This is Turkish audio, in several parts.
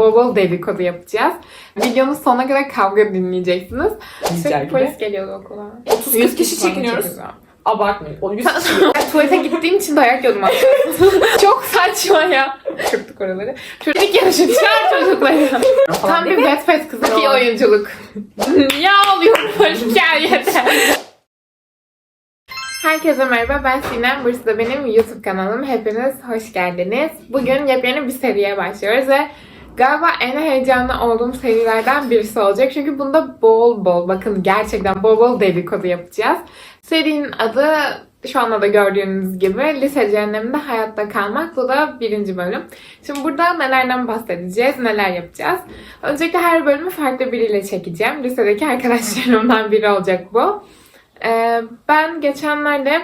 bol bol dedikodu yapacağız. Videonun sonuna kadar kavga dinleyeceksiniz. Çünkü polis geliyordu okula. 30 kişi çekiniyoruz. Abartmayın. O 100 kişi. Ben tuvalete gittiğim için dayak yiyordum aslında. Çok saçma ya. Çırptık oraları. Çocuk yarışı çağır çocukları. Tam bir Wattpad kızı ki Doğru. oyunculuk. ya oluyor bu hikayede. Herkese merhaba ben Sinem. Burası da benim YouTube kanalım. Hepiniz hoş geldiniz. Bugün yepyeni bir seriye başlıyoruz ve galiba en heyecanlı olduğum serilerden birisi olacak. Çünkü bunda bol bol, bakın gerçekten bol bol dedikodu yapacağız. Serinin adı şu anda da gördüğünüz gibi Lise Cehenneminde Hayatta Kalmak. Bu da birinci bölüm. Şimdi burada nelerden bahsedeceğiz, neler yapacağız. Öncelikle her bölümü farklı biriyle çekeceğim. Lisedeki arkadaşlarımdan biri olacak bu. Ee, ben geçenlerde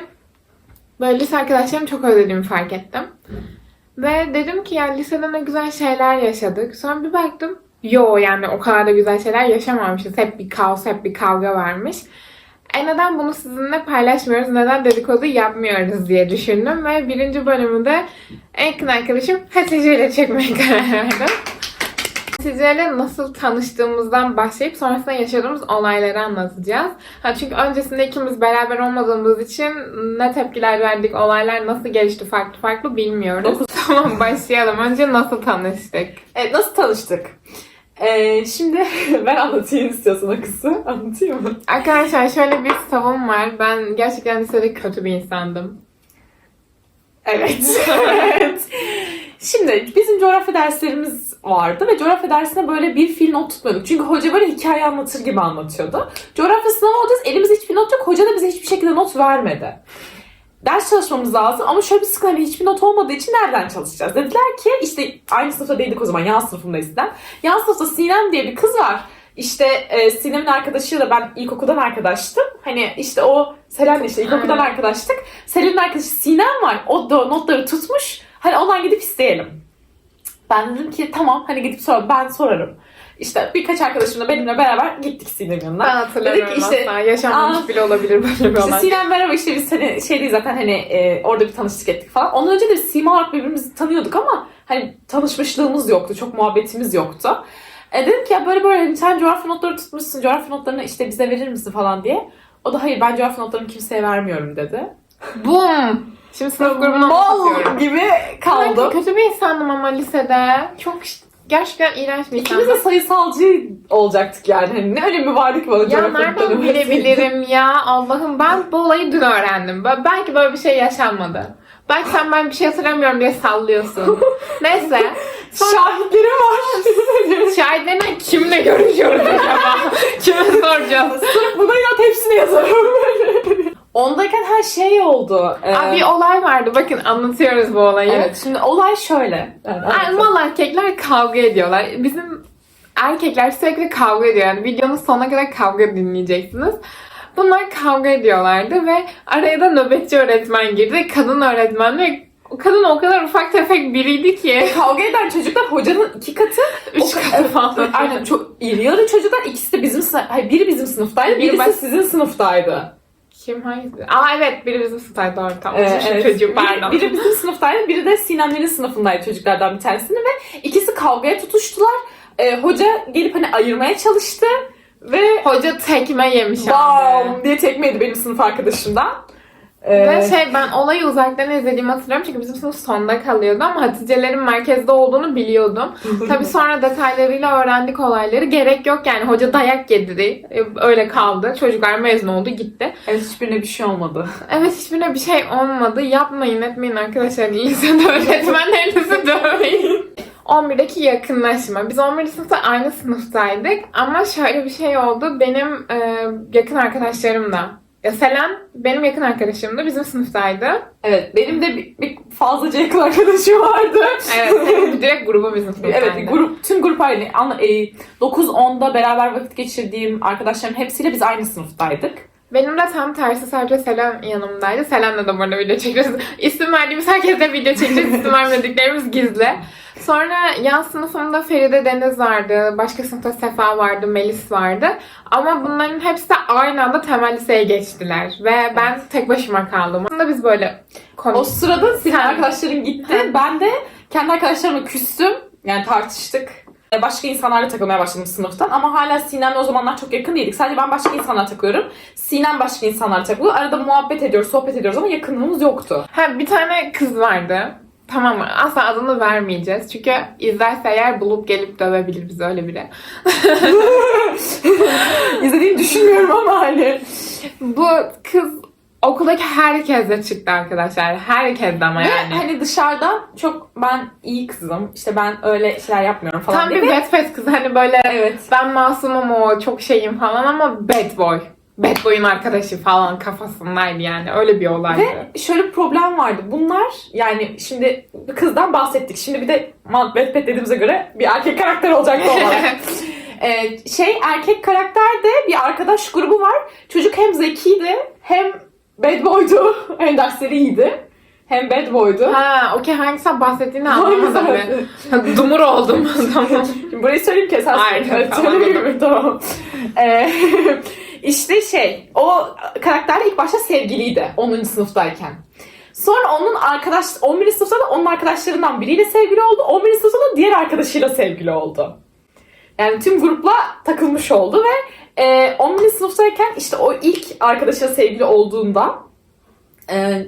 böyle lise arkadaşlarımı çok özlediğimi fark ettim. Ve dedim ki ya lisede ne güzel şeyler yaşadık. Sonra bir baktım yo yani o kadar da güzel şeyler yaşamamışız. Hep bir kaos, hep bir kavga varmış. E neden bunu sizinle paylaşmıyoruz, neden dedikodu yapmıyoruz diye düşündüm ve birinci bölümü de en yakın arkadaşım Hatice ile çekmeye karar verdim. İle nasıl tanıştığımızdan başlayıp sonrasında yaşadığımız olayları anlatacağız. Ha çünkü öncesinde ikimiz beraber olmadığımız için ne tepkiler verdik, olaylar nasıl gelişti farklı farklı bilmiyoruz. tamam başlayalım. Önce nasıl tanıştık? Evet nasıl tanıştık? Ee, şimdi ben anlatayım istiyorsan o kısmı. Anlatayım mı? Arkadaşlar şöyle bir savun var. Ben gerçekten lisede kötü bir insandım. Evet. evet. Şimdi bizim coğrafya derslerimiz vardı ve coğrafya dersine böyle bir fiil not tutmuyorduk. Çünkü hoca böyle hikaye anlatır gibi anlatıyordu. Coğrafya sınavı olacağız, elimizde hiçbir not yok. Hoca da bize hiçbir şekilde not vermedi. Ders çalışmamız lazım ama şöyle bir sıkıntı hani hiçbir not olmadığı için nereden çalışacağız? Dediler ki işte aynı sınıfta değildik o zaman yan sınıfındayız ben. Yan sınıfta Sinem diye bir kız var. İşte e, Sinem'in arkadaşıyla ben ilkokuldan arkadaştım. Hani işte o Selen'le işte ilkokuldan arkadaştık. Selen'in arkadaşı Sinem var. O da notları tutmuş. Hani ondan gidip isteyelim. Ben dedim ki tamam hani gidip soralım. Ben sorarım. İşte birkaç arkadaşımla benimle beraber gittik Sinem'in yanına. Ben hatırlamıyorum Dedik işte, aa, bile olabilir böyle bir İşte olay. Sinem merhaba işte biz hani şeydeyiz zaten hani e, orada bir tanıştık ettik falan. Ondan önce de Sima olarak birbirimizi tanıyorduk ama hani tanışmışlığımız yoktu. Çok muhabbetimiz yoktu. E, dedim ki ya böyle böyle hani sen coğrafya notları tutmuşsun. Coğrafya notlarını işte bize verir misin falan diye. O da hayır ben coğrafya notlarını kimseye vermiyorum dedi. Boom! Şimdi sınıf grubuna Mal gibi kaldım. kötü bir insandım ama lisede. Çok gerçekten iğrenç bir İkimiz de insandım. sayısalcı olacaktık yani. Hani ne önemi vardı ki bana Ya coğrafya nereden bilebilirim ya Allah'ım ben bu olayı dün öğrendim. Bel- Belki böyle bir şey yaşanmadı. Belki sen ben bir şey hatırlamıyorum diye sallıyorsun. Neyse. Şahitlerim var. şahitlerine kimle görüşüyoruz acaba? Kime soracağız? Buna inat hepsini yazarım. Ondayken her şey oldu. Ee, Abi bir olay vardı. Bakın anlatıyoruz bu olayı. Evet şimdi olay şöyle. Evet. Mal erkekler kavga ediyorlar. Bizim erkekler sürekli kavga ediyor. Yani videonun sonuna kadar kavga dinleyeceksiniz. Bunlar kavga ediyorlardı ve araya da nöbetçi öğretmen girdi. Kadın öğretmen ve kadın o kadar ufak tefek biriydi ki. Kavga eden çocuklar hocanın iki katı. Üç o- katı evet, falan. Aynen çok iri yarı çocuklar. İkisi de bizim sınıf. Hayır biri bizim sınıftaydı. Biri Birisi ben- sizin sınıftaydı. Kim hangisi? Aa evet biri bizim sınıftaydı doğru tamam. Ee, evet. çocuğu Biri- pardon. Biri, bizim sınıftaydı. Biri de Sinemlerin sınıfındaydı çocuklardan bir tanesini ve ikisi kavgaya tutuştular. Ee, hoca gelip hani ayırmaya çalıştı ve Hoca tekme yemiş bam diye tekmeydi benim sınıf arkadaşımdan. Ee, Ve şey ben olayı uzaktan izlediğimi hatırlıyorum çünkü bizim sınıf sonda kalıyordu ama Hatice'lerin merkezde olduğunu biliyordum. Tabii sonra detaylarıyla öğrendik olayları. Gerek yok yani hoca dayak yedi. e, Öyle kaldı. Çocuklar mezun oldu gitti. evet, hiçbirine bir şey olmadı. Evet hiçbirine bir şey olmadı. Yapmayın etmeyin arkadaşlar. Lisede öğretmenlerinizi dövmeyin. 11'deki yakınlaşma. Biz 11. sınıfta aynı sınıftaydık ama şöyle bir şey oldu. Benim e, yakın arkadaşlarım da. Ya Selen benim yakın arkadaşımdı. Bizim sınıftaydı. Evet benim de bir, bir fazlaca yakın arkadaşım vardı. Evet, senin direkt grubu bizim sınıftaydı. Evet grup tüm grup aynı. Anla- E, 9-10'da beraber vakit geçirdiğim arkadaşlarım hepsiyle biz aynı sınıftaydık. Benim de tam tersi sadece Selen yanımdaydı. Selen'le de bu arada video çekiyoruz. İsim verdiğimiz herkesle video çekeceğiz. İsim vermediklerimiz gizli. Sonra yan sınıfımda Feride Deniz vardı. Başka sınıfta Sefa vardı, Melis vardı. Ama bunların hepsi de aynı anda temel liseye geçtiler. Ve ben tek başıma kaldım. Aslında biz böyle O konuş... sırada senin Sen- arkadaşların gitti. Ben de kendi arkadaşlarımla küstüm. Yani tartıştık. E, Başka insanlarla takılmaya başladım sınıftan ama hala Sinem'le o zamanlar çok yakın değildik. Sadece ben başka insanlarla takılıyorum. Sinem başka insanlarla takılıyor. Arada muhabbet ediyoruz, sohbet ediyoruz ama yakınlığımız yoktu. Ha bir tane kız vardı. Tamam mı? Asla adını vermeyeceğiz. Çünkü izlerse eğer bulup gelip dövebilir bizi öyle biri. İzlediğini düşünmüyorum ama hani. Bu kız okuldaki herkese çıktı arkadaşlar. Herkes ama Ve yani. hani dışarıdan çok ben iyi kızım. İşte ben öyle şeyler yapmıyorum falan Tam diye. bir bad face kız. Hani böyle Evet. ben masumum o çok şeyim falan ama bad boy. Bad boy'un arkadaşı falan kafasındaydı yani. Öyle bir olaydı. Ve şöyle bir problem vardı. Bunlar yani şimdi kızdan bahsettik. Şimdi bir de Bad Bad dediğimize göre bir erkek karakter olacak olarak. Ee, şey erkek karakterde bir arkadaş grubu var. Çocuk hem zekiydi hem bad boydu. Hem dersleri iyiydi. Hem bad boydu. ha okey hangisinden bahsettiğini anlamadım ben. Dumur oldum. tamam. Şimdi burayı söyleyeyim ki esas. Tamam, söyleyeyim? Tamam. Ee, işte şey, o karakterle ilk başta sevgiliydi 10. sınıftayken. Sonra onun arkadaş, 11. sınıfta da onun arkadaşlarından biriyle sevgili oldu. 11. sınıfta da diğer arkadaşıyla sevgili oldu. Yani tüm grupla takılmış oldu ve e, 11. sınıftayken işte o ilk arkadaşıyla sevgili olduğunda e,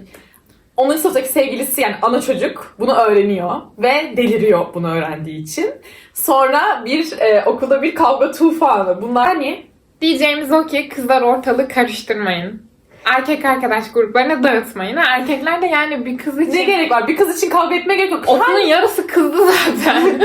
10. sınıftaki sevgilisi yani ana çocuk bunu öğreniyor ve deliriyor bunu öğrendiği için. Sonra bir e, okulda bir kavga tufanı. Bunlar hani Diyeceğimiz o ki kızlar ortalığı karıştırmayın. Erkek arkadaş gruplarına dağıtmayın. Erkekler de yani bir kız için... ne gerek var? Bir kız için kavga etmeye gerek yok. Okulun yarısı kızdı zaten.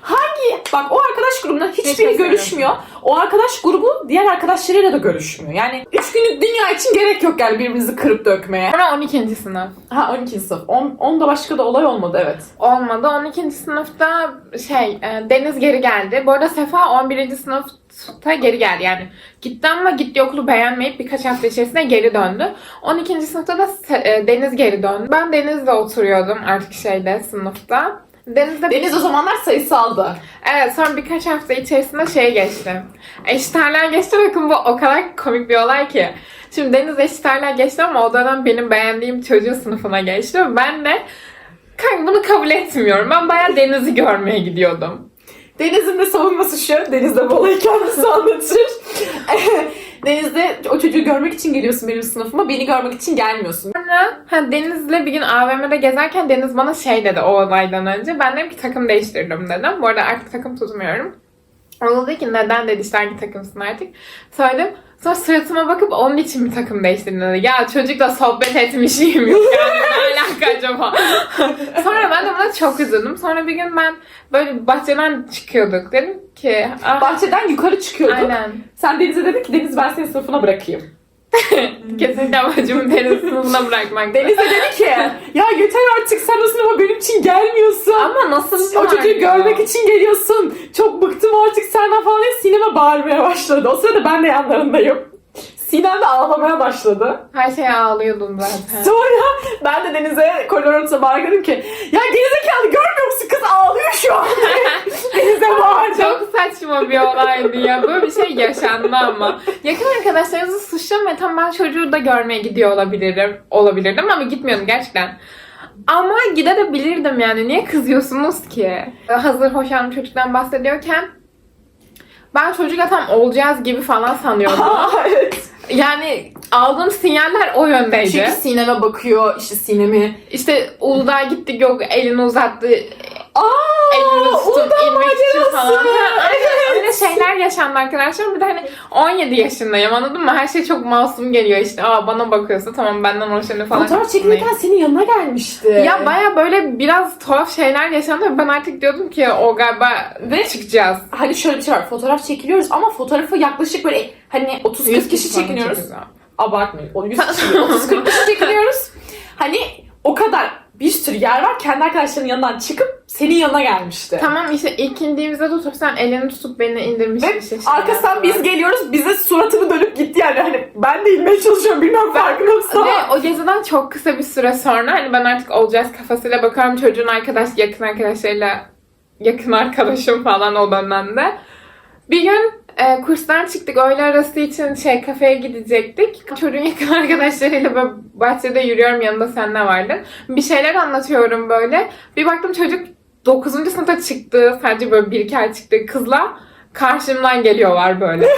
Hangi? Bak o arkadaş grubundan hiçbiri görüşmüyor. O arkadaş grubu diğer arkadaşlarıyla da görüşmüyor. Yani 3 günlük dünya için gerek yok yani birbirinizi kırıp dökmeye. Sonra 12. sınıf. Ha 12. sınıf. 10, 10'da başka da olay olmadı evet. Olmadı. 12. sınıfta şey e, Deniz geri geldi. Bu arada Sefa 11. sınıfta geri geldi. Yani gitti ama gitti okulu beğenmeyip birkaç hafta içerisinde geri döndü. 12. sınıfta da e, Deniz geri döndü. Ben Deniz'le oturuyordum artık şeyde sınıfta. Deniz'de Deniz o zamanlar sayısaldı. Evet sonra birkaç hafta içerisinde şey geçti. Eşiterler geçti bakın bu o kadar komik bir olay ki. Şimdi Deniz eşiterler geçti ama o dönem benim beğendiğim çocuğun sınıfına geçti. Ben de kanka bunu kabul etmiyorum. Ben bayağı Deniz'i görmeye gidiyordum. Deniz'in de savunması şu. Deniz de bu olayı kendisi anlatır. Deniz'de o çocuğu görmek için geliyorsun benim sınıfıma. Beni görmek için gelmiyorsun. Sonra ha, Deniz'le bir gün AVM'de gezerken Deniz bana şey dedi o olaydan önce. Ben dedim ki takım değiştirdim dedim. Bu arada artık takım tutmuyorum. O dedi ki neden dedi işte hangi takımsın artık. Söyledim. Sonra suratıma bakıp onun için mi takım değiştirdin dedi. Ya çocukla sohbet etmişim yani alaka acaba. Sonra ben de buna çok üzüldüm. Sonra bir gün ben böyle bahçeden çıkıyorduk. Dedim ki ah, Bahçeden yukarı çıkıyorduk. aynen. Sen Deniz'e dedin ki Deniz ben seni sınıfına bırakayım. Kesinlikle amacım deniz sınıfına bırakmak. Deniz de dedi ki ya yeter artık sen o sınıfa benim için gelmiyorsun. Ama nasıl o çocuğu görmek için geliyorsun. Çok bıktım artık senden falan diye Sinem'e bağırmaya başladı. O sırada ben de yanlarındayım. Sinem de ağlamaya başladı. Her şeye ağlıyordum zaten. Sonra ben de Deniz'e koridorun bağırdım ki ya gerizekalı görmüyor musun kız ağlıyor şu an. Deniz'e bağırdım. Çok saçma bir olaydı ya. Böyle bir şey yaşandı ama. Yakın arkadaşlarınızı suçlamayın. Tam ben çocuğu da görmeye gidiyor olabilirim. Olabilirdim ama gitmiyordum gerçekten. Ama gidebilirdim yani. Niye kızıyorsunuz ki? Hazır hoşlandığım çocuktan bahsediyorken ben çocukla tam olacağız gibi falan sanıyordum. Aa, evet. Yani aldığım sinyaller o yöndeydi. Çünkü Sinem'e bakıyor işte Sinem'i. İşte Uludağ'a gittik yok elini uzattı. Aa, elini tutup falan. Evet. Öyle şeyler yaşandı arkadaşlar. Bir de hani 17 yaşındayım anladın mı? Her şey çok masum geliyor işte. Aa bana bakıyorsa tamam benden hoşlanıyor falan. Fotoğraf çekilirken senin yanına gelmişti. Ya baya böyle biraz tuhaf şeyler yaşandı. Ben artık diyordum ki o galiba Ve- çıkacağız. hani şöyle bir şey var. Fotoğraf çekiliyoruz ama fotoğrafı yaklaşık böyle hani 30-40 kişi çekiyoruz. Abartmayın. O 100 kişi değil, 30-40 kişi çekiniyoruz. Hani o kadar bir sürü yer var. Kendi arkadaşlarının yanından çıkıp senin yanına gelmişti. Tamam işte ilk indiğimizde de otobüsten elini tutup beni indirmişti. Ve işte arkasından biz geliyoruz. Bize suratını dönüp gitti yani. Hani ben de inmeye çalışıyorum. Bilmem farkında mısın ama. Ve o geziden çok kısa bir süre sonra hani ben artık olacağız kafasıyla bakıyorum çocuğun arkadaş yakın arkadaşlarıyla yakın arkadaşım falan o dönemde. Bir gün e, kurstan çıktık öğle arası için şey kafeye gidecektik. Çocuğun yakın arkadaşlarıyla böyle bahçede yürüyorum yanında sen ne vardın. Bir şeyler anlatıyorum böyle. Bir baktım çocuk 9. sınıfta çıktığı sadece böyle bir iki ay çıktığı kızla karşımdan geliyorlar böyle.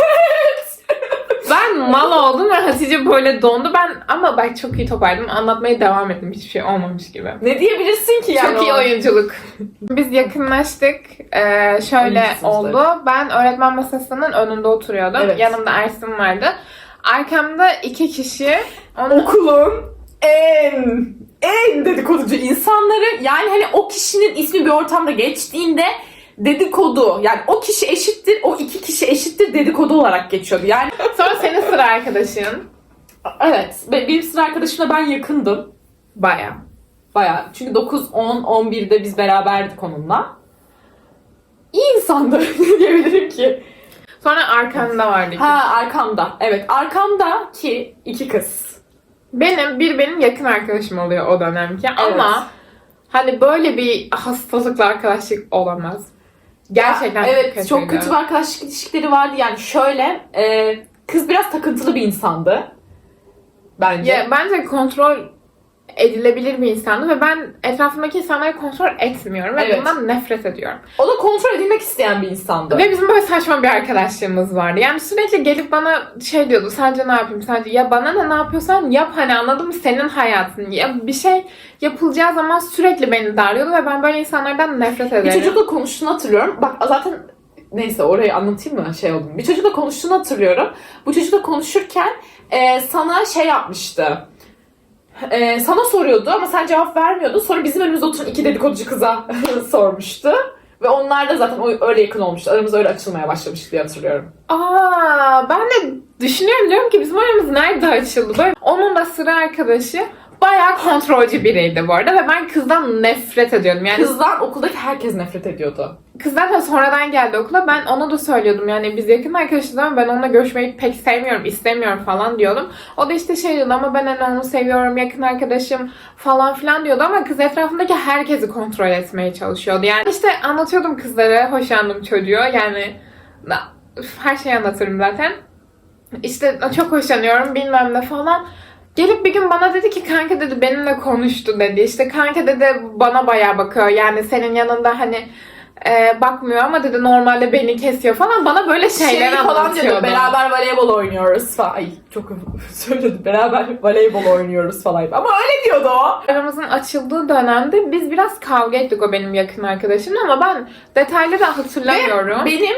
mal oldum ve Hatice böyle dondu. Ben ama ben çok iyi toparladım. Anlatmaya devam ettim. Hiçbir şey olmamış gibi. Ne diyebilirsin ki yani? Çok iyi oyunculuk. Biz yakınlaştık. Ee, şöyle oldu. Ben öğretmen masasının önünde oturuyordum. Evet. Yanımda Ersin vardı. Arkamda iki kişi. Onun... Okulun en en dedikoducu insanları yani hani o kişinin ismi bir ortamda geçtiğinde dedikodu yani o kişi eşittir o iki kişi eşittir dedikodu olarak geçiyordu. Yani Sonra senin sıra arkadaşın. evet be- benim sıra arkadaşımla ben yakındım. Baya. Baya. Çünkü 9, 10, 11'de biz beraberdik onunla. İyi insandı diyebilirim ki. Sonra arkanda vardı. Ha arkamda. Evet arkamda ki iki kız. Benim bir benim yakın arkadaşım oluyor o dönemki ama hani böyle bir hastalıklı arkadaşlık olamaz. Gerçekten evet çok kötüydü. kötü bir arkadaşlık ilişkileri vardı. Yani şöyle e, kız biraz takıntılı bir insandı. Bence. Ya, bence kontrol edilebilir bir insandı ve ben etrafımdaki insanları kontrol etmiyorum ve Evet. bundan nefret ediyorum. O da kontrol edilmek isteyen bir insandı. Ve bizim böyle saçma bir arkadaşlığımız vardı. Yani sürekli gelip bana şey diyordu. Sence ne yapayım? Sence ya bana ne ne yapıyorsan yap hani anladın mı? Senin hayatın. Ya bir şey yapılacağı zaman sürekli beni darlıyordu ve ben böyle insanlardan nefret bir ederim. çocukla konuştuğunu hatırlıyorum. Bak zaten neyse orayı anlatayım mı şey oldu. Bir çocukla konuştuğunu hatırlıyorum. Bu çocukla konuşurken e, sana şey yapmıştı. E, sana soruyordu ama sen cevap vermiyordun. Sonra bizim önümüzde oturan iki dedikoducu kıza sormuştu. Ve onlar da zaten öyle yakın olmuştu. Aramız öyle açılmaya başlamıştı diye hatırlıyorum. Aa, ben de düşünüyorum diyorum ki bizim aramız nerede açıldı? Böyle onun da sıra arkadaşı bayağı kontrolcü biriydi bu arada ve ben kızdan nefret ediyordum. Yani Kızdan okuldaki herkes nefret ediyordu. Kız zaten sonradan geldi okula. Ben ona da söylüyordum yani biz yakın arkadaşız ama ben onunla görüşmeyi pek sevmiyorum, istemiyorum falan diyordum. O da işte şey diyordu ama ben hani onu seviyorum, yakın arkadaşım falan filan diyordu ama kız etrafındaki herkesi kontrol etmeye çalışıyordu. Yani işte anlatıyordum kızlara hoşlandım çocuğu yani na- her şeyi anlatırım zaten. İşte çok hoşlanıyorum bilmem ne falan. Gelip bir gün bana dedi ki kanka dedi benimle konuştu dedi. İşte kanka dedi bana bayağı bakıyor. Yani senin yanında hani e, bakmıyor ama dedi normalde beni kesiyor falan. Bana böyle şeyler şey falan diyordu. Beraber voleybol oynuyoruz falan. Ay çok söyledi. Beraber voleybol oynuyoruz falan. Ama öyle diyordu o. Aramızın açıldığı dönemde biz biraz kavga ettik o benim yakın arkadaşımla ama ben detayları hatırlamıyorum. Benim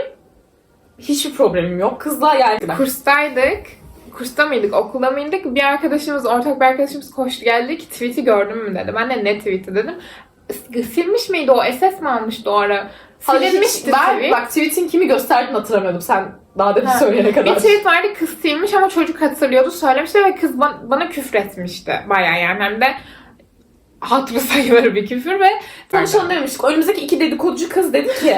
hiçbir problemim yok. Kızla yani. Kurstaydık. Kursta mıydık, okulda mıydık? Bir arkadaşımız, ortak bir arkadaşımız koştu geldi ki tweet'i gördün mü dedi. Ben de ne tweet'i dedim. Silmiş miydi o? SS mi almıştı o ara? Silinmişti ben, tweet. Bak tweet'in kimi gösterdiğini hatırlamıyordum. Sen daha demin söyleyene kadar. Bir tweet vardı kız silmiş ama çocuk hatırlıyordu söylemişti ve kız bana, bana küfretmişti. Bayağı yani hem de hatırı sayılır bir küfür ve Konuşalım demiştik. Önümüzdeki iki dedikoducu kız dedi ki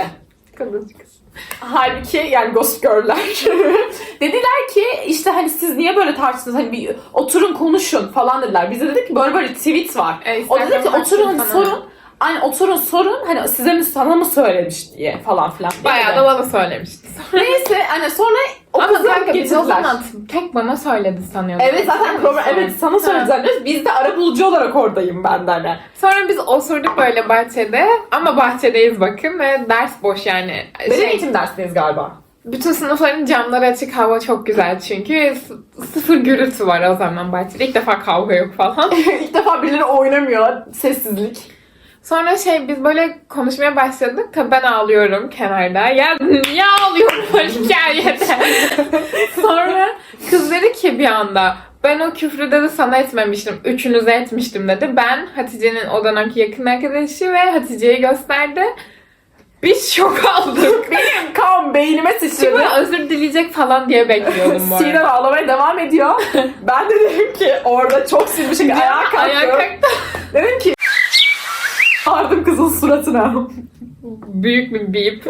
Kız. Halbuki yani Ghost Girl'ler. dediler ki işte hani siz niye böyle tartıştınız? Hani bir oturun konuşun falan dediler. Biz de dedik ki böyle böyle tweet var. E, O dedi ki oturun sorun. Hani oturun sorun hani size mi sana mı söylemiş diye falan filan. diye Bayağı da bana söylemişti. Neyse hani sonra o Ama kızı kanka biz o getirdiler. zaman tek bana söyledi sanıyordum. Evet zaten program evet sana söyledi zannediyoruz. Biz de ara bulucu olarak oradayım ben de hani. Sonra biz osurduk böyle bahçede ama bahçedeyiz bakın ve ders boş yani. Beden Şey, eğitim dersindeyiz galiba. bütün sınıfların camları açık hava çok güzel çünkü S- sıfır gürültü var o zaman bahçede. İlk defa kavga yok falan. İlk defa birileri oynamıyor. Sessizlik. Sonra şey biz böyle konuşmaya başladık. Tabii ben ağlıyorum kenarda. Ya niye ağlıyorum hikayede? Sonra kız dedi ki bir anda ben o küfrü dedi sana etmemiştim. Üçünüze etmiştim dedi. Ben Hatice'nin o dönemki yakın arkadaşı ve Hatice'yi gösterdi. Biz şok aldık. Benim kan beynime Şimdi sıçradı. özür dileyecek falan diye bekliyordum bu arada. ağlamaya devam ediyor. ben de dedim ki orada çok sinirli bir şekilde ayağa kalktım. Ayağa kalktı. Dedim ki Sardım kızın suratına. Büyük bir bip.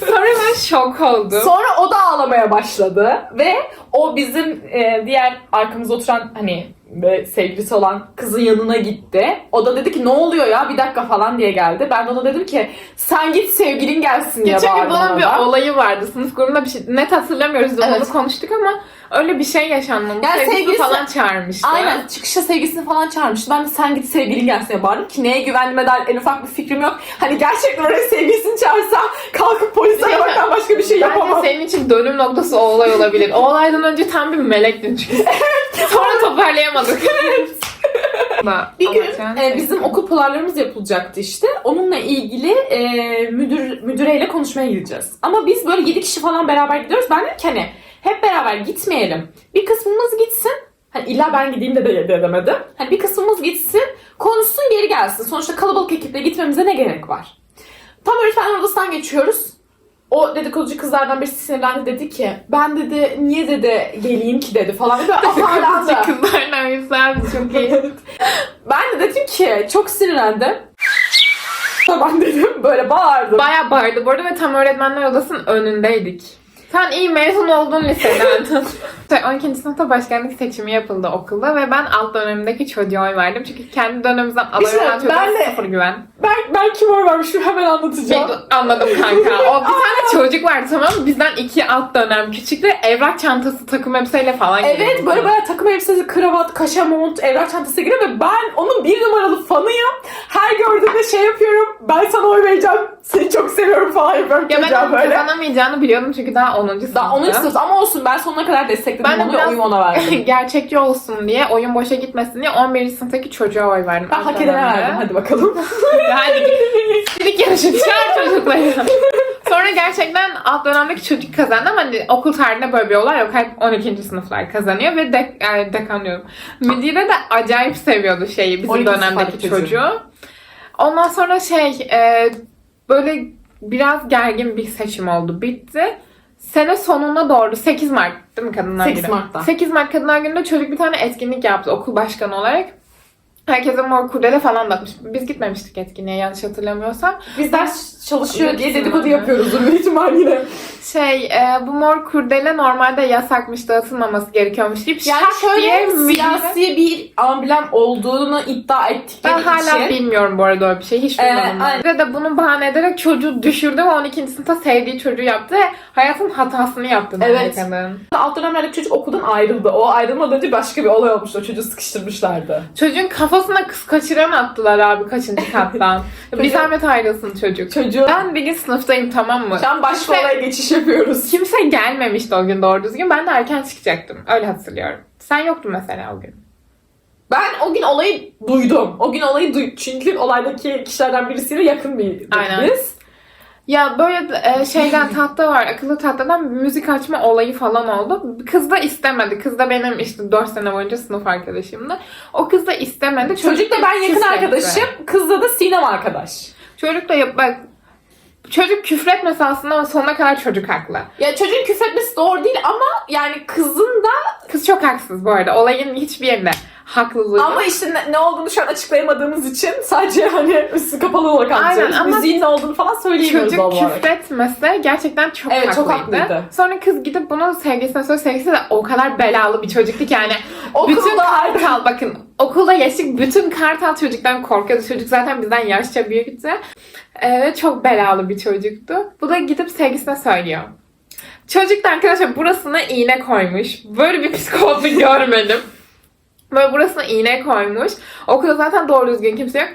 Sonra ben şok oldum. Sonra o da ağlamaya başladı ve o bizim e, diğer arkamızda oturan hani ve sevgilisi olan kızın yanına gitti. O da dedi ki ne oluyor ya bir dakika falan diye geldi. Ben de ona dedim ki sen git sevgilin gelsin diye Çünkü bağırdım bunun ona bir da. olayı vardı. Sınıf grubunda bir şey net hatırlamıyoruz. Evet. Onu konuştuk ama Öyle bir şey yaşanmamış. Yani Sevgilisi sevgilisi- falan çağırmıştı. Aynen çıkışta sevgilisini falan çağırmıştı. Ben de sen git sevgilin gelsin diye bağırdım ki neye güvendiğime dair en ufak bir fikrim yok. Hani gerçekten oraya sevgilisini çağırsa kalkıp polise Değil mi? aramaktan başka bir şey Bence yapamam. senin için dönüm noktası o olay olabilir. O olaydan önce tam bir melektin çünkü. Sonra toparlayamadık. Bir gün e, bizim okul polarlarımız yapılacaktı işte. Onunla ilgili e, müdür müdüreyle konuşmaya gideceğiz. Ama biz böyle 7 kişi falan beraber gidiyoruz. Ben dedim ki hani hep beraber gitmeyelim. Bir kısmımız gitsin. Hani illa ben gideyim de de demedim. Hani bir kısmımız gitsin, konuşsun geri gelsin. Sonuçta kalabalık ekiple gitmemize ne gerek var? Tam öğretmen odasından geçiyoruz. O dedikoducu kızlardan birisi sinirlendi dedi ki ben dedi niye dedi geleyim ki dedi falan dedi. Afalandı. Kızlarla güzel çok iyi. Ben de dedim ki çok sinirlendim. Tamam dedim böyle bağırdım. Bayağı bağırdı bu arada ve tam öğretmenler odasının önündeydik. Sen iyi mezun oldun liseden. 12. sınıfta başkanlık seçimi yapıldı okulda ve ben alt dönemindeki çocuğa oy verdim. Çünkü kendi dönemimizden İşte olan çocuğa ben de- sıfır güven. ben, ben kim oy vermişim hemen anlatacağım. Anladım kanka. O bir tane çocuk var tamam mı? Bizden iki alt dönem küçüktü. Evrak çantası takım elbiseyle falan Evet geliyordu. böyle bayağı takım elbisesi, kravat, kaşe mont, evrak çantası giriyor ve ben onun bir numaralı fanıyım. Her gördüğümde şey yapıyorum. Ben sana oy vereceğim. Seni çok seviyorum falan yapıyorum. Ya ben böyle. kazanamayacağını biliyordum çünkü daha 10. sınıfta. Daha 10. sınıf ama olsun ben sonuna kadar destekledim Ben de onu ve biraz- oyumu ona verdim. Gerçekçi olsun diye, oyun boşa gitmesin diye 11. sınıftaki çocuğa oy verdim. Ben hak edene verdim hadi bakalım. Yani ikilik yarışı çağır çocukları. Sonra gerçekten alt dönemdeki çocuk kazandı ama hani okul tarihinde böyle bir olay yok. Hep 12. sınıflar kazanıyor ve dek, yani dekan diyorum. Müdire de acayip seviyordu şeyi bizim 12. dönemdeki çocuğu. Ondan sonra şey e, böyle biraz gergin bir seçim oldu. Bitti. Sene sonuna doğru 8 Mart değil mi Kadınlar 8 Günü? Mart'ta. 8 Mart Kadınlar Günü'nde çocuk bir tane etkinlik yaptı okul başkanı olarak. Herkese mor kurdele falan dağıtmış. Biz gitmemiştik etkinliğe yanlış hatırlamıyorsam. Biz ders çalışıyor diye dedikodu yapıyoruzdur büyük ihtimal yine. Şey e, bu mor kurdele normalde yasakmış dağıtılmaması gerekiyormuş deyip Yani şak şöyle diye siyasi bir amblem olduğunu iddia ettikleri Ben hala için bilmiyorum bu arada öyle bir şey. Hiç Ee, duymadım. ben. Ve de bunu bahane ederek çocuğu düşürdü ve 12. sınıfta sevdiği çocuğu yaptı. ve Hayatın hatasını yaptı. Evet. Amerika'nın. alt dönemlerdeki çocuk okuldan ayrıldı. O ayrılmadan önce başka bir olay olmuştu. O çocuğu sıkıştırmışlardı. Çocuğun kafasına kız kaçıran attılar abi kaçıncı kattan. bir zahmet ayrılsın çocuk. Çocuğu Ben bir gün sınıftayım tamam mı? şu an başka Kimse- olaya geçiş yapıyoruz. Kimse gelmemişti o gün doğru düzgün. Ben de erken çıkacaktım. Öyle hatırlıyorum. Sen yoktun mesela o gün. Ben o gün olayı duydum. O gün olayı duydum. Çünkü olaydaki kişilerden birisiyle yakın bir Aynen. Ya böyle e, şeyden tahta var. Akıllı tahtadan müzik açma olayı falan oldu. Kız da istemedi. Kız da benim işte 4 sene boyunca sınıf arkadaşımdı. O kız da istemedi. Çocuk da ben yakın arkadaşım. Kızla da Sinem arkadaş. Çocuk da yap- bak çocuk küfretmesi aslında ama sonuna kadar çocuk haklı. Ya çocuğun küfretmesi doğru değil ama yani kızın da Kız çok haksız bu arada. Olayın hiçbir yerinde haklılığı ama işte ne, ne olduğunu şu an açıklayamadığımız için sadece hani üstü kapalı olarak anlatıyoruz. ama Müziğin ne olduğunu falan söyleyemiyoruz Çocuk olarak. küfretmese gerçekten çok Evet, çok haklıydı. haklıydı. Sonra kız gidip bunu sevgilisine söyledi. Sevgilisi de o kadar belalı bir çocuktu ki yani. Okulda bütün kartal bakın okulda geçtik bütün kartal çocuktan korkuyordu. Çocuk zaten bizden yaşça büyüktü. Ee, çok belalı bir çocuktu. Bu da gidip sevgilisine söylüyor. Çocuk da arkadaşlar burasına iğne koymuş. Böyle bir psikopatluk görmedim. Böyle burasına iğne koymuş. Okulda zaten doğru düzgün kimse yok.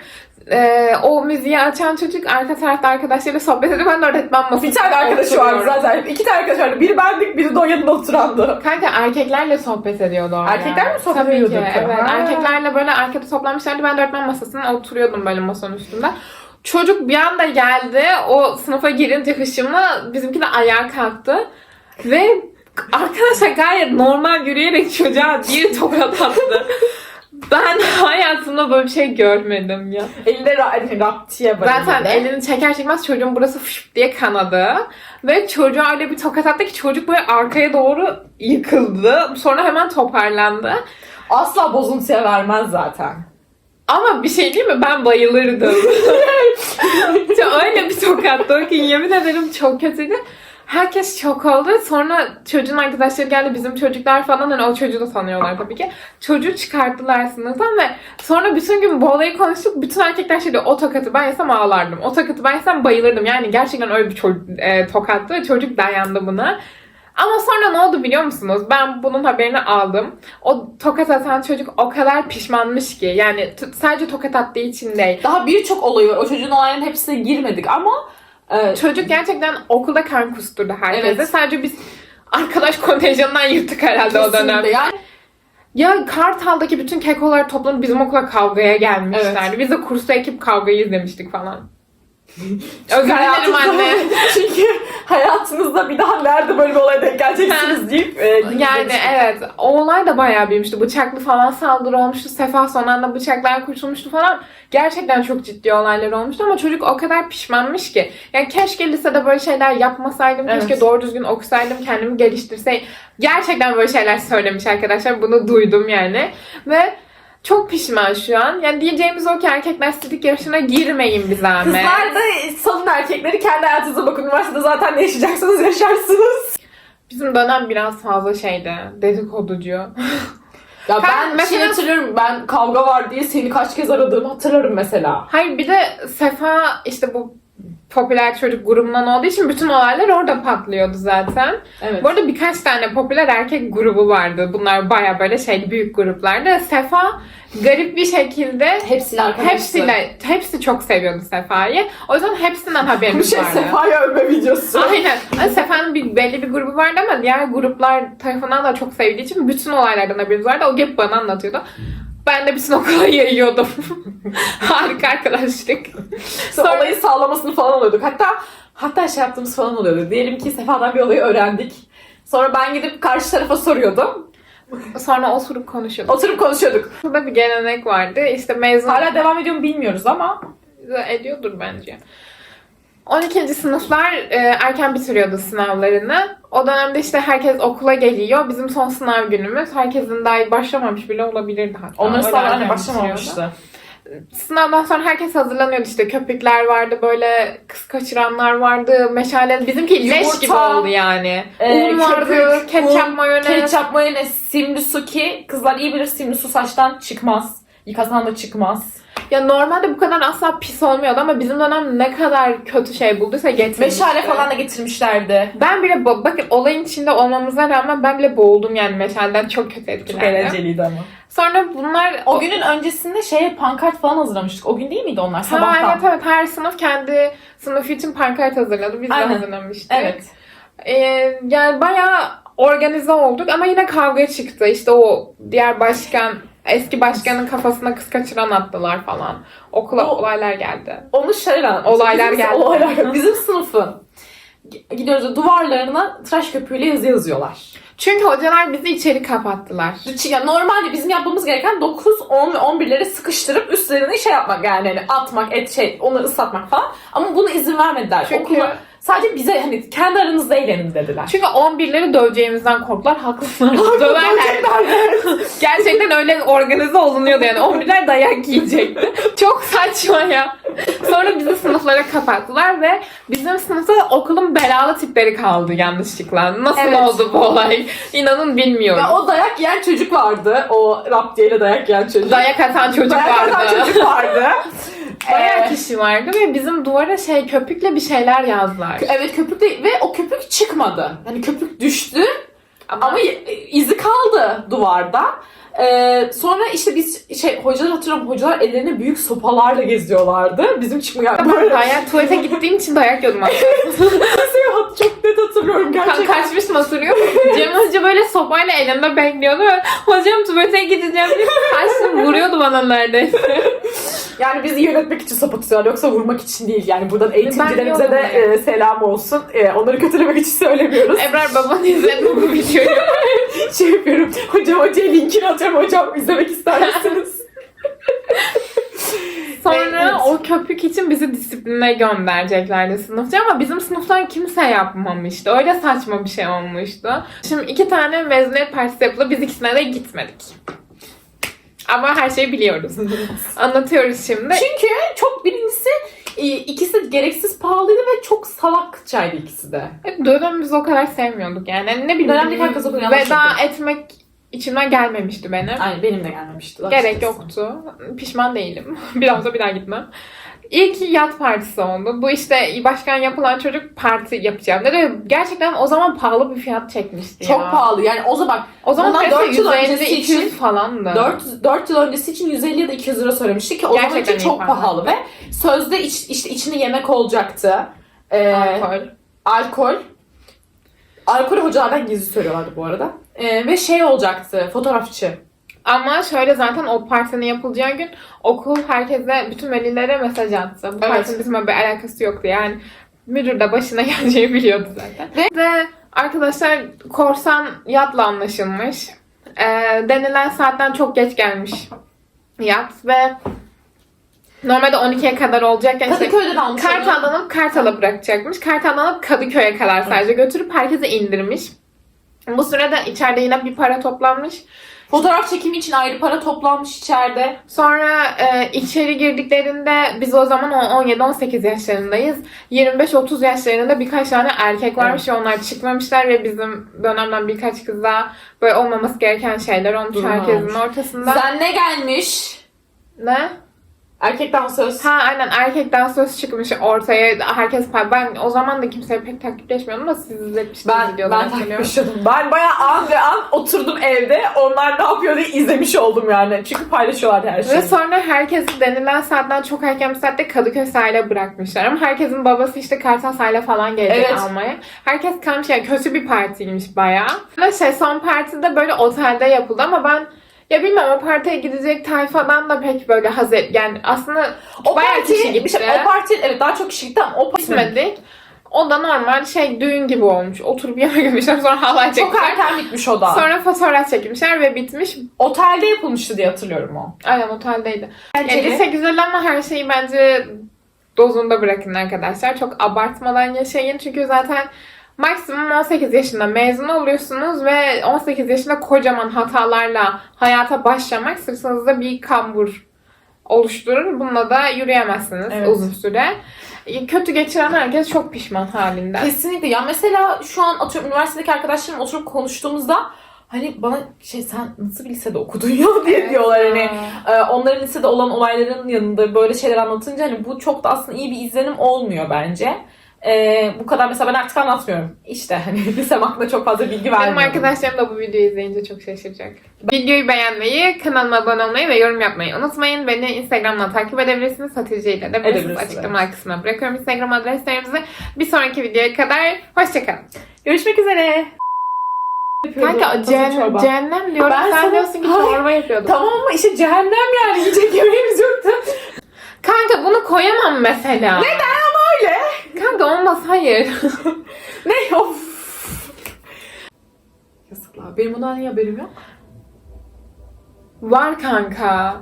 Ee, o müziği açan çocuk arka tarafta arkadaşlarıyla sohbet ediyor. Ben de öğretmen masasında bir tane arkadaşı vardı zaten. İki tane arkadaş vardı. Biri bendik, biri de o yanında oturandı. Kanka erkeklerle sohbet ediyordu orada. Erkekler mi sohbet Tabii ediyordu ki? evet. Ha. Erkeklerle böyle arkada toplanmışlardı. Ben de öğretmen masasına oturuyordum böyle masanın üstünde. Çocuk bir anda geldi. O sınıfa girince hışımla bizimki de ayağa kalktı. Ve arkadaşlar gayet normal yürüyerek çocuğa bir tokat attı. Ben hayatımda böyle bir şey görmedim ya. Elinde ra hani raptiye var. Zaten elinde. elini çeker çekmez çocuğun burası fış diye kanadı. Ve çocuğa öyle bir tokat attı ki çocuk böyle arkaya doğru yıkıldı. Sonra hemen toparlandı. Asla bozuntuya vermez zaten. Ama bir şey değil mi? Ben bayılırdım. Ya öyle bir tokattı o ki yemin ederim çok kötüydü. Herkes şok oldu. Sonra çocuğun arkadaşları geldi. Bizim çocuklar falan hani o çocuğu da tanıyorlar tabii ki. Çocuğu çıkarttılar sınıftan ve sonra bütün gün bu olayı konuştuk. Bütün erkekler şeydi o tokatı ben yesem ağlardım. O tokatı ben yesem bayılırdım. Yani gerçekten öyle bir çocuk, e, tokattı çocuk dayandı buna. Ama sonra ne oldu biliyor musunuz? Ben bunun haberini aldım. O tokat atan çocuk o kadar pişmanmış ki. Yani sadece tokat attığı için değil. Daha birçok olayı var. O çocuğun olayların hepsine girmedik ama e, Çocuk gerçekten okulda kan kusturdu herkese. Evet. Sadece biz arkadaş kontenjanından yırttık herhalde o dönem. kesinlikle. Yani Ya Kartal'daki bütün kekolar toplanıp bizim okula kavgaya gelmişlerdi. Biz de kursa ekip kavgayı izlemiştik falan. Hayatınızda- anne. Çünkü hayatınızda bir daha nerede böyle bir olaya denk geleceksiniz deyip e, Yani izlemiştik. evet o olay da bayağı büyümüştü. Bıçaklı falan saldırı olmuştu. Sefa son anda bıçaklar kurtulmuştu falan. Gerçekten çok ciddi olaylar olmuştu ama çocuk o kadar pişmanmış ki. Yani keşke lisede böyle şeyler yapmasaydım. Keşke Evet. doğru düzgün okusaydım. Kendimi geliştirseydim. Gerçekten böyle şeyler söylemiş arkadaşlar. Bunu duydum yani. Ve çok pişman şu an. Yani diyeceğimiz o ki erkekler sidik yarışına girmeyin bir zahmet. Kızlar da salın erkekleri kendi hayatınıza bakın. Üniversitede zaten ne yaşayacaksanız yaşarsınız. Bizim dönem biraz fazla şeydi. Dedikoducu. Ya Ben ben, mesela- şey hatırlıyorum ben kavga var diye seni kaç kez aradığımı hatırlarım mesela. Hayır bir de Sefa işte bu popüler çocuk grubundan olduğu için bütün olaylar orada patlıyordu zaten. Evet. Bu arada birkaç tane popüler erkek grubu vardı. Bunlar baya böyle şey büyük gruplardı. Sefa garip bir şekilde Hepsiyle arkadaşlar. hepsiyle hepsi çok seviyordu Sefa'yı. O yüzden hepsinden haberimiz şey vardı. Sefa'ya övme videosu. Aynen. Yani Sefa'nın bir, belli bir grubu vardı ama diğer gruplar tarafından da çok sevdiği için bütün olaylardan haberimiz vardı. O hep bana anlatıyordu. Ben de bütün okula yayıyordum. Harika arkadaşlık. Sonra olayı sağlamasını falan alıyorduk. Hatta hatta şey yaptığımız falan oluyordu. Diyelim ki Sefa'dan bir olayı öğrendik. Sonra ben gidip karşı tarafa soruyordum. Sonra oturup konuşuyorduk. Oturup konuşuyorduk. Burada bir gelenek vardı. İşte mezun Hala devam ediyor mu bilmiyoruz ama ediyordur bence. 12. sınıflar e, erken bitiriyordu sınavlarını. O dönemde işte herkes okula geliyor. Bizim son sınav günümüz. Herkesin daha başlamamış bile olabilirdi hatta. onların sınavlarına erken başlamamıştı. Sınavdan sonra herkes hazırlanıyordu işte. Köpükler vardı böyle kız kaçıranlar vardı. Meşale bizimki leş gibi oldu yani. Ee, Un vardı, köpük, ketçap, un, mayonez. Ketçap, mayonez, simli su ki kızlar iyi bilir simli su saçtan çıkmaz. Yıkasan da çıkmaz. Ya normalde bu kadar asla pis olmuyordu ama bizim dönem ne kadar kötü şey bulduysa getirmişti. Meşale falan da getirmişlerdi. Ben bile bo- bakın olayın içinde olmamıza rağmen ben bile boğuldum yani meşalden çok kötü Çok etkilendim. eğlenceliydi ama. Sonra bunlar O günün öncesinde şeye pankart falan hazırlamıştık. O gün değil miydi onlar? Ha, Sabahtan. evet evet her sınıf kendi sınıfı için pankart hazırladı. Biz Aynen. de hazırlamıştık. Evet. Ee, yani bayağı organize olduk ama yine kavga çıktı. İşte o diğer başkan eski başkanın kafasına kız kaçıran attılar falan. Okula O- olaylar geldi. Onu şöyle. Olaylar Bizim- geldi. Olaylar. Bizim sınıfın gidiyoruz duvarlarına tıraş köpüğüyle yazı yazıyorlar. Çünkü hocalar bizi içeri kapattılar. Yani normalde bizim yapmamız gereken 9, 10 ve 11'leri sıkıştırıp üstlerine şey yapmak yani hani atmak, et şey, onları ıslatmak falan. Ama bunu izin vermediler. Çünkü- Okula sadece bize hani kendi aranızda eğlenin dediler. Çünkü 11'leri döveceğimizden korktular. Haklılar. Döverler. Gerçekten öyle organize olunuyordu yani. 11'ler dayak yiyecekti. Çok saçma ya. Sonra bizi sınıflara kapattılar ve bizim sınıfta okulun belalı tipleri kaldı yanlışlıkla. Nasıl Evet. oldu bu olay? İnanın bilmiyorum. Ya o dayak yiyen çocuk vardı. O rap diyeyle dayak yiyen çocuk. Dayak atan çocuk Dayak atan vardı. çocuk vardı. Bayağı Ee, kişi vardı ve bizim duvara şey köpükle bir şeyler yazdılar. Evet köpük de ve o köpük çıkmadı. Yani köpük düştü Ama, ama izi kaldı duvarda. Ee, sonra işte biz şey hocalar hatırlıyorum hocalar ellerine büyük sopalarla geziyorlardı. Bizim çıkmıyor. ben Böyle dayak tuvalete gittiğim için dayak yiyordum aslında. çok net hatırlıyorum Ka- gerçekten. kaçmıştım hatırlıyor musun? Cem Hoca böyle sopayla elimde bekliyordu. Hocam tuvalete gideceğim diye kaçtım vuruyordu bana neredeyse. Yani bizi yönetmek için tutuyorlar yoksa vurmak için değil. Yani buradan eğitimcilerimize de e, selam olsun. E, onları kötülemek için söylemiyoruz. Ebrar baban izledi bu videoyu. şey yapıyorum. Hocam hocaya linkini atıyorum hocam izlemek ister misiniz? Sonra Evet. o köpük için bizi disipline göndereceklerdi sınıfça ama bizim sınıftan kimse yapmamıştı. Öyle saçma bir şey olmuştu. Şimdi iki tane mezuniyet partisi yapıldı. Biz ikisine de gitmedik. Ama her şeyi biliyoruz. Anlatıyoruz şimdi. Çünkü çok birincisi e, ikisi gereksiz pahalıydı ve çok salakçaydı ikisi de. Hep dönemimizi o kadar sevmiyorduk yani. Ne bileyim. Dönemdeki herkes okul yanlış Veda etmek içimden gelmemişti benim. Aynen benim de gelmemişti. Gerek yoktu. Pişman değilim. Biraz da bir daha gitmem. İlk yat partisi oldu. Bu işte başkan yapılan çocuk parti yapacağım dedi. Gerçekten o zaman pahalı bir fiyat çekmişti Çok ya. pahalı. Yani o zaman O zaman Bundan parası dört yıl 150 öncesi 200 için falandı. 4, 4 yıl öncesi için 150 ya da 200 lira söylemişti ki o zaman Gerçekten iyi çok pahalı ve sözde iç, işte içinde yemek olacaktı. Ee, Alkol. alkol. Alkol hocalardan gizli söylüyorlardı bu arada. Ee, ve şey olacaktı, fotoğrafçı. Ama şöyle zaten o partinin yapılacağı gün okul herkese, bütün velilere mesaj attı. Bu Evet. partinin bizimle bir alakası yoktu yani. Müdür de başına geleceği biliyordu zaten. Ve, arkadaşlar korsan yatla anlaşılmış. Ee, denilen saatten çok geç gelmiş yat ve normalde 12'ye kadar olacakken işte Kadıköy'de onu. Kartal'dan alıp Kartal'a bırakacakmış. Kartal'dan alıp Kadıköy'e kadar sadece götürüp herkese indirmiş. Bu sırada içeride yine bir para toplanmış. Fotoğraf çekimi için ayrı para toplanmış içeride. Sonra e, içeri girdiklerinde biz o zaman o 17-18 yaşlarındayız. 25-30 yaşlarında birkaç tane erkek varmış ve onlar çıkmamışlar ve bizim dönemden birkaç kız daha böyle olmaması gereken şeyler olmuş Durum herkesin olmuş. ortasında. Zenne gelmiş. Ne? Erkek dansöz. Ha aynen erkekten söz çıkmış ortaya. Herkes ben o zaman da kimseye pek takipleşmiyordum da siz izletmiştiniz Ben, videoları ben takmışladım. Ben bayağı an ve an oturdum evde. Onlar ne yapıyor diye izlemiş oldum yani. Çünkü paylaşıyorlardı her şeyi. Ve sonra herkesi denilen saatten çok erken bir saatte Kadıköy sahile bırakmışlar. Ama herkesin babası işte Kartal sahile falan gelecek Evet. almaya. Herkes kalmış yani kötü bir partiymiş bayağı. Ve şey son parti de böyle otelde yapıldı ama ben ya bilmem o partiye gidecek tayfadan da pek böyle hazır yani aslında o bayağı parti, kişi gitti. işte o parti evet daha çok kişi gitti ama o parti gitmedik. O da normal şey düğün gibi olmuş. Oturup yemek yemişler sonra halay çok çekmişler. erken bitmiş o da. Sonra fotoğraf çekmişler ve bitmiş. Otelde yapılmıştı diye hatırlıyorum o. Aynen oteldeydi. Yani lise güzel ama her şeyi bence dozunda bırakın arkadaşlar. Çok abartmadan yaşayın. Çünkü zaten maksimum 18 yaşında mezun oluyorsunuz ve 18 yaşında kocaman hatalarla hayata başlamak sırtınızda bir kambur oluşturur. Bununla da yürüyemezsiniz Evet. uzun süre. Kötü geçiren herkes çok pişman halinden. Kesinlikle. Ya mesela şu an atıyorum üniversitedeki arkadaşlarım oturup konuştuğumuzda hani bana şey sen nasıl bir lisede okudun ya diye diyorlar hani. Ee, onların lisede olan olayların yanında böyle şeyler anlatınca hani bu çok da aslında iyi bir izlenim olmuyor bence. Ee, bu kadar mesela ben artık anlatmıyorum. İşte hani lisem hakkında çok fazla bilgi Benim vermiyorum. arkadaşlarım da bu videoyu izleyince çok şaşıracak. Videoyu beğenmeyi, kanalıma abone olmayı ve yorum yapmayı unutmayın. Beni Instagram'dan takip edebilirsiniz. Hatice ile de bilirsiniz. Açıklama kısmına bırakıyorum Instagram adreslerimizi. Bir sonraki videoya kadar hoşçakalın. Görüşmek üzere. Kanka cehennem, çorba. cehennem diyorum. Ben Sen sana- diyorsun ki çorba yapıyordum. Tamam ama işte cehennem yani yiyecek yemeğimiz yoktu. Kanka bunu koyamam mesela. Neden ama öyle? Kanka olmaz hayır. Ne of. Yazıklar. Benim bundan niye haberim yok? Var kanka.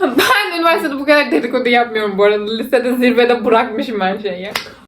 Ben üniversitede bu kadar dedikodu yapmıyorum bu arada. Lisede zirvede bırakmışım her şeyi.